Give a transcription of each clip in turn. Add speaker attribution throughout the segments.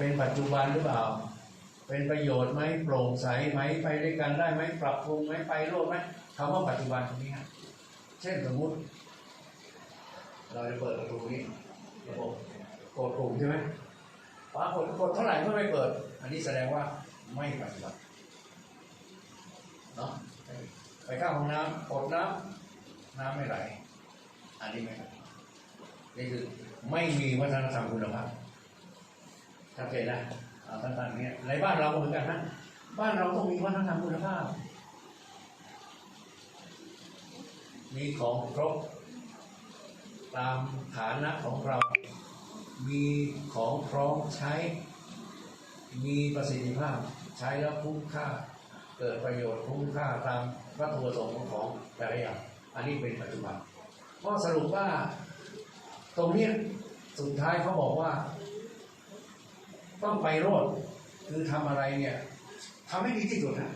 Speaker 1: เป็นปัจจุบันหรือเปล่า เป็นประโยชน์ไหมโปร่งใสไหมไปด้วยกันได้ไหมปรับปรุงไหมไปโลดไหมคำว่าปัจจุบันตรงนี้ฮะเช่นสมมุติ เราจะเปิดประตูนี้ระบบกดปุ่มใช่ไหมปรากฏกดเท่าไหร่ก็ไม่เปิด อันนี้แสดงว่าไม่ปฏิบัติเนาะไปเข้าห้องน้ำกดน้ำน้ำไม่ไหล อันนี้ไม่ปฏิบัตินี่คือไม่มีวัฒนธรรมคุณภาพ ชัดเจนนะเอาสั้นๆอย่างเงี้ยในบ้านเราก็เหมือนกันนะบ้านเราต้องมีวัฒนธรรมคุณภาพ มีของครบตามฐานะของเรา มีของพร้อมใช้ มีประสิทธิภาพ ใช้แล้วคุ้มค่า เกิดประโยชน์คุ้มค่าตามวัตถุประสงค์ของแต่ละอย่างอันนี้เป็นปัจจุบันก็สรุปว่า ตรงนี้สุดท้ายเขาบอกว่า ต้องไปโรดคือทำอะไรเนี่ยทำให้ดีที่สุดนะ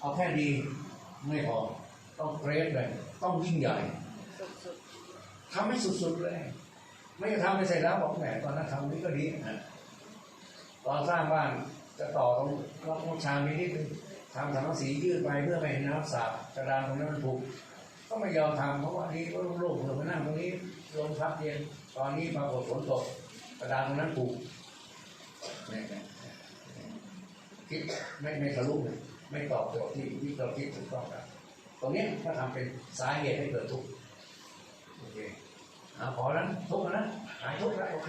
Speaker 1: เอาแค่ดีไม่พอต้องเกรดเลย ต้องยิ่งใหญ่
Speaker 2: สุด
Speaker 1: ทำให้สุดๆเลย ไม่ทำไปเสร็จแล้วบอกแหมตอนนั้นทำนี้ก็ดีนะตอนสร้างบ้านจะต่อตรงล็อกชามนี้นิดนึงทำสังกะสียืดไปเพื่อไม่ให้น้ำสาดกระดานตรงนั้นมันผุก็ไม่ยอมทำเพราะว่านี่ก็โล่งๆเผื่อมานั่งตรงนี้ลมพัดเย็นตอนนี้ปรากฏฝนตก กระดานตรงนั้นผุเนี่ยคิดไม่ไม่ทะลุเลยไม่ตอบโจทย์ที่ที่เราคิดถูกต้องครับตรงนี้ถ้าทำเป็นสาเหตุให้เกิดทุกข์โอเคอพอแล้วทุกข์แล้วนะหายทุกข์แล้วโอเค